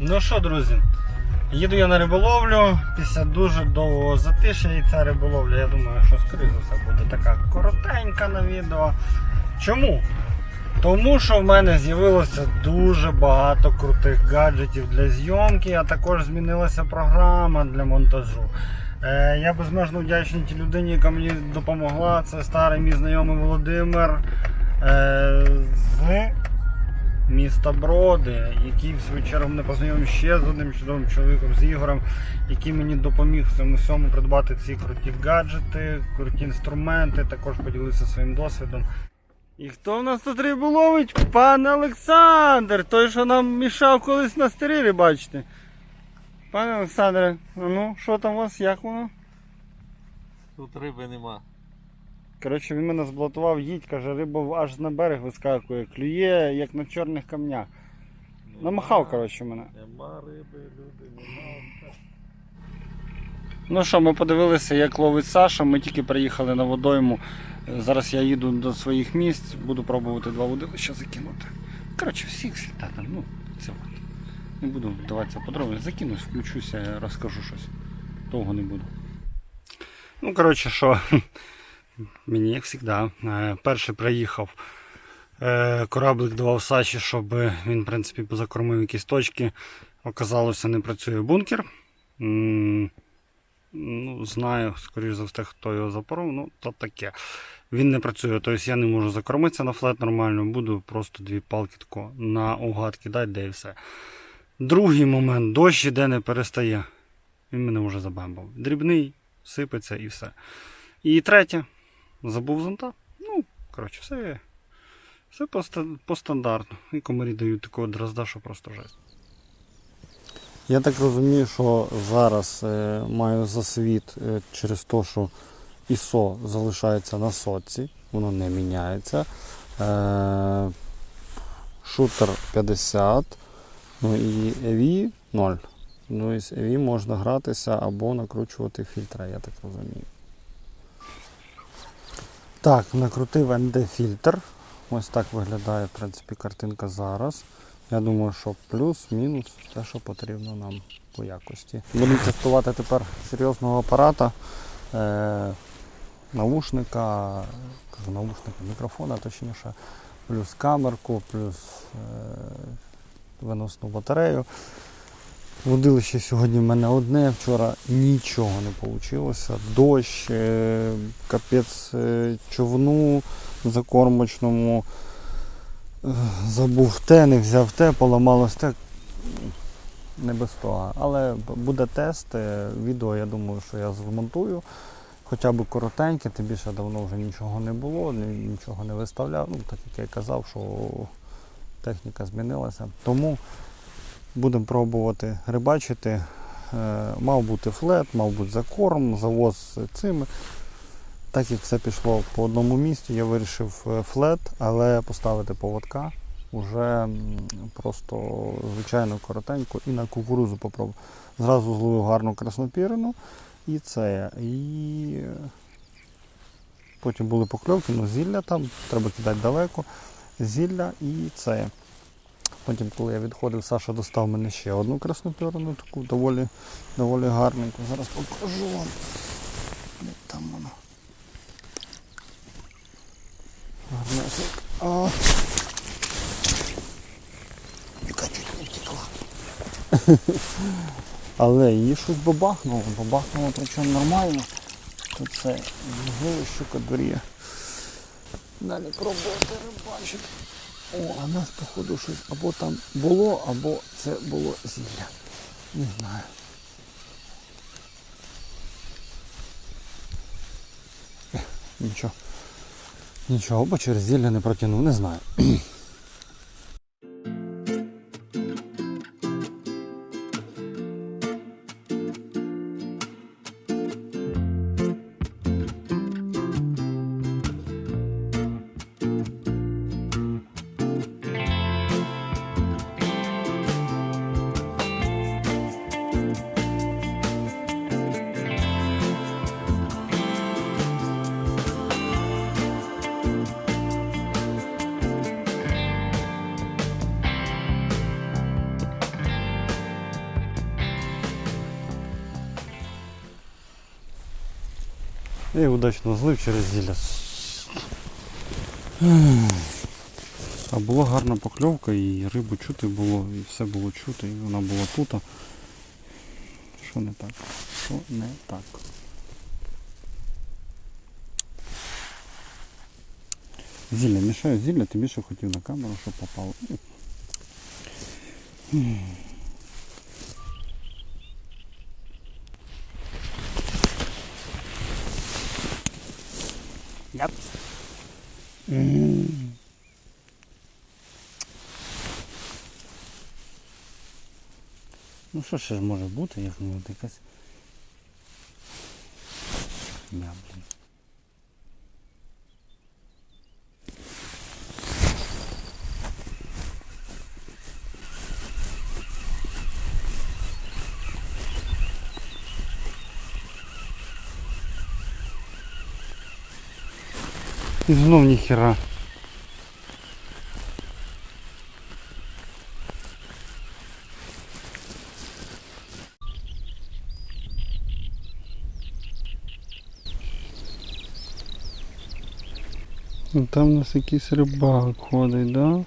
Ну що, друзі, їду я на риболовлю після дуже довгого затишя і ця риболовля, я думаю, що скоріше за все буде така коротенька на відео. Чому? Тому що в мене з'явилося дуже багато крутих гаджетів для зйомки, а також змінилася програма для монтажу. Е, я безмежно вдячний тій людині, яка мені допомогла. Це старий мій знайомий Володимир е, з міста Броди, який в свою чергу мене познайомив ще з одним чудовим чоловіком, з Ігорем, який мені допоміг в цьому всьому придбати ці круті гаджети, круті інструменти, також поділився своїм досвідом. І хто в нас тут рибу ловить? Пан Олександр, той, що нам мішав колись на стерилі, бачите. Пане Олександре, ну що там у вас, як воно? Тут риби нема. Коротше, він мене зблатував, їдь, каже, риба аж на берег вискакує, клює, як на чорних камнях. Намахав, коротше, мене. Нема риби, люди, нема. Ну що, ми подивилися, як ловить Саша. Ми тільки приїхали на водойму. Е, Зараз я їду до своїх місць, буду пробувати два водилища закинути. Коротше, всіх там, ну, це от. Не буду вдаватися подробно. Закинусь, включуся, розкажу щось. Довго не буду. Ну, коротше, що, мені як завжди. е, Перший приїхав. е, Кораблик давав Саші, щоб він, в принципі, позакормив якісь точки. Оказалося, не працює бункер. Ну, знаю, скоріш за все, хто його запоров, ну то таке. Він не працює, тобто я не можу закормитися на флет нормально, буду просто дві палки тако на угад кидати, де і все. Другий момент, дощ іде не перестає. Він мене вже забамбав. Дрібний, сипеться і все. І третє, забув зонта. Ну, коротше, все, все по, по стандарту. І комарі дають такого дрозда, що просто жесть. Я так розумію, що зараз е, маю засвіт е, через те, що ISO залишається на соці, воно не міняється. Е, шутер 50, ну і EV 0. Ну і з EV можна гратися або накручувати фільтри, я так розумію. Так, накрутив ND фільтр. Ось так виглядає в принципі картинка зараз. Я думаю, що плюс-мінус те, що потрібно нам по якості. Будемо тестувати тепер серйозного апарата, е, наушника, кажу, наушника, мікрофона точніше, плюс камерку, плюс е, виносну батарею. Водилище сьогодні в мене одне, вчора нічого не вийшло. Дощ, е, капець е, човну закормочному. Е, Забув те, не взяв те, поламалось те. Не без того. Але буде тест. Відео, я думаю, що я змонтую. Хоча б коротеньке, тим більше давно вже нічого не було, нічого не виставляв. Ну, так як я казав, що техніка змінилася. Тому будемо пробувати рибачити. Е, Мав бути флет, мав бути закорм, завоз цими. Так як все пішло по одному місці, я вирішив е, флет, але поставити поводка вже просто звичайно коротенько і на кукурузу попробую. Зразу зловив гарну краснопірину і це. І е, потім були покльовки, ну зілля там, треба кидати далеко. Зілля і це. Потім, коли я відходив, Саша достав мене ще одну краснопірину, таку доволі, доволі гарненьку. Зараз покажу вам. Там воно. Гарнесенько. А. Яка чуть не втекла. Але її щось бабахнуло. Бабахнуло причому нормально. То це щука дуріє. Далі пробувати рибачити. О, а нас походу щось або там було, або це було зілля. Не знаю. Нічого. Нічого, бо через зілля не протягнув, не знаю. І удачно злив через зілля. А була гарна покльовка і рибу чути було, і все було чути, і вона була тут. Що не так? Що не так? Зілля, мішаю зілля, ти більше хотів на камеру, щоб попало. Yep. Ну що ще ж може бути, як не якась. Я, блін. І знов ніхера. Ну, Там у нас якийсь рибак ходить, да?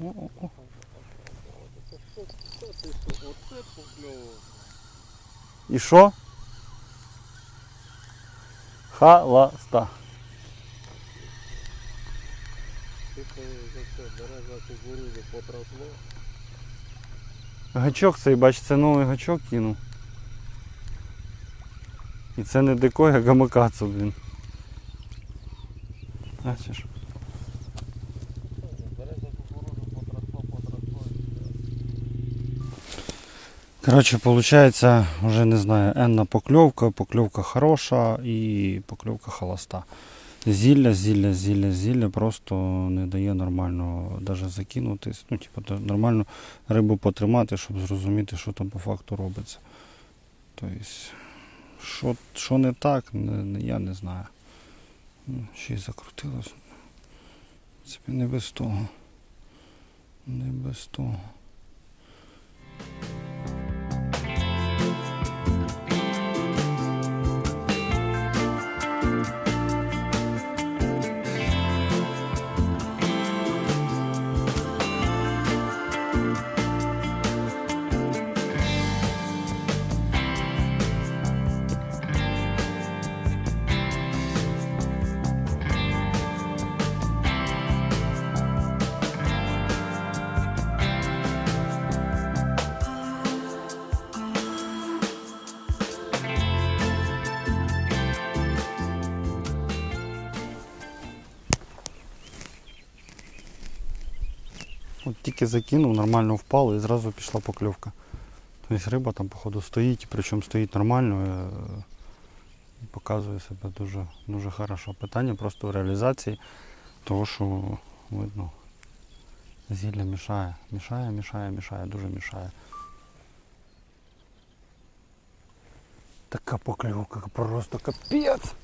О-о-о. Оце покльово. І що? Халаста. Гачок цей, бач, це новий гачок кинув. І це не декой, а гамакацу, блін. Бачиш? Коротше, виходить, вже не знаю, енна покльовка, покльовка хороша і покльовка холоста. Зілля, зілля, зілля, зілля просто не дає нормально навіть закинутись, ну, типу, нормально рибу потримати, щоб зрозуміти, що там по факту робиться. Тобто, що, що не так, не, я не знаю. Ну, Ще й закрутилось. Принципі, не без того. Не без того. От тільки закинув, нормально впало і зразу пішла покльовка. Тобто риба там, походу, стоїть, причому стоїть нормально е, показує себе дуже, дуже хорошо. Питання просто в реалізації того, що видно, зілля мішає. Мішає, мішає, мішає, дуже мішає. Така покльовка, просто капець.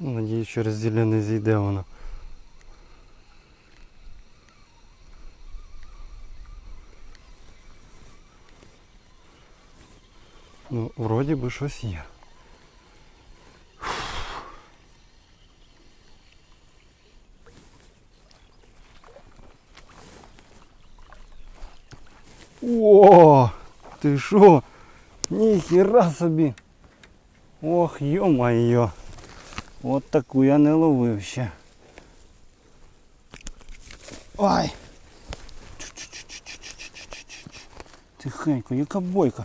Надіюсь, через зілля не зійде вона. Ну, вроді би щось є. О, ти що? Ніхіра собі. Ох, йо-моє. От таку я не ловив ще. Ай! Тихенько, яка бойка.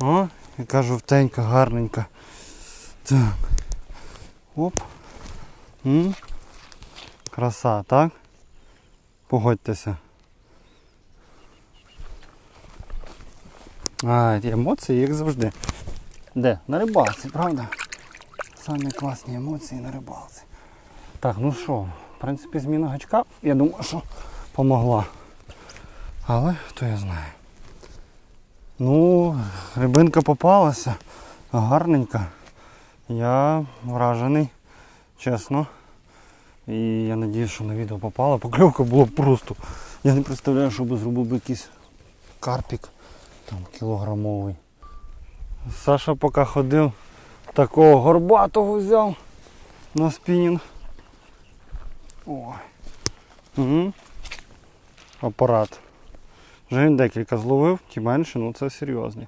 О, яка жовтенька, гарненька. Так. Оп. М? Краса, так? Погодьтеся. А, емоції, як завжди. Де? На рибалці, правда? Самі класні емоції на рибалці. Так, ну що, в принципі, зміна гачка, я думаю, що помогла. Але хто я знає. Ну, рибинка попалася, гарненька. Я вражений, чесно. І я сподіваюся, що на відео попала. Покльовка була просто. Я не представляю, що би зробив би якийсь карпік там кілограмовий. Саша поки ходив, такого горбатого взяв на спінінг. Ой. Угу. Апарат. Вже він декілька зловив, ті менше, ну це серйозний.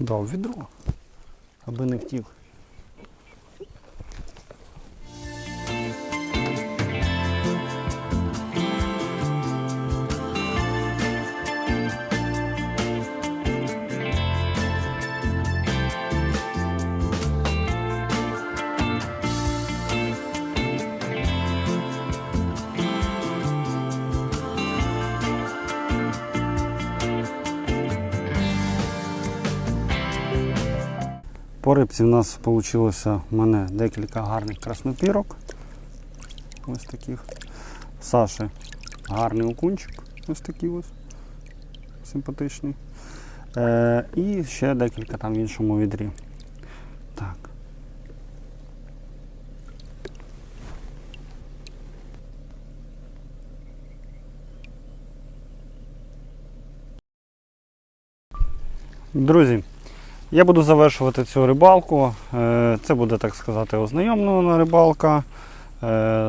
Дав відро, аби не втік. По в нас вийшло в мене декілька гарних краснопірок. Ось таких. Саші гарний окунчик. Ось такий ось. Симпатичний. Е, і ще декілька там в іншому відрі. Так. Друзі, я буду завершувати цю рибалку. Е, Це буде, так сказати, ознайомлена рибалка е,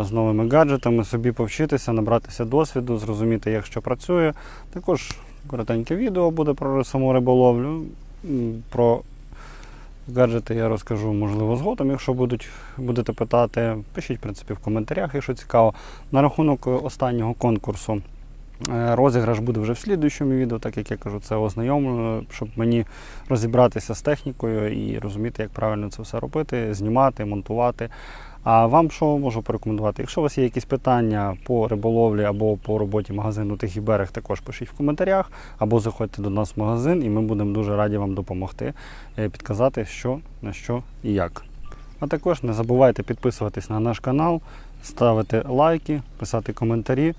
з новими гаджетами, собі повчитися, набратися досвіду, зрозуміти, як що працює. Також коротеньке відео буде про саму риболовлю. Про гаджети я розкажу, можливо, згодом. Якщо будуть, будете питати, пишіть в принципі, в коментарях, якщо цікаво. На рахунок останнього конкурсу. Е, Розіграш буде вже в слідуючому відео, так як я кажу, це ознайомлено, щоб мені розібратися з технікою і розуміти, як правильно це все робити, знімати, монтувати. А вам що можу порекомендувати? Якщо у вас є якісь питання по риболовлі або по роботі магазину Тихий берег, також пишіть в коментарях, або заходьте до нас в магазин, і ми будемо дуже раді вам допомогти, е, підказати, що, на що і як. А також не забувайте підписуватись на наш канал, ставити лайки, писати коментарі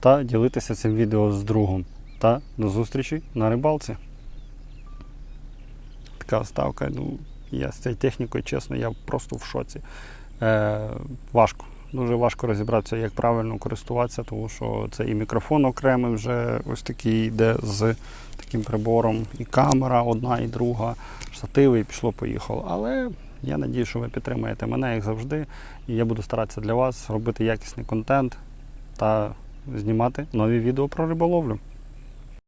та ділитися цим відео з другом. Та до зустрічі на рибалці. Така ставка. Ну, я з цією технікою, чесно, я просто в шоці. Е, важко. Дуже важко розібратися, як правильно користуватися, тому що це і мікрофон окремий вже ось такий йде з таким прибором, і камера одна, і друга, штативи, і пішло-поїхало. Але я надію, що ви підтримаєте мене, як завжди. І я буду старатися для вас робити якісний контент та знімати нові відео про риболовлю.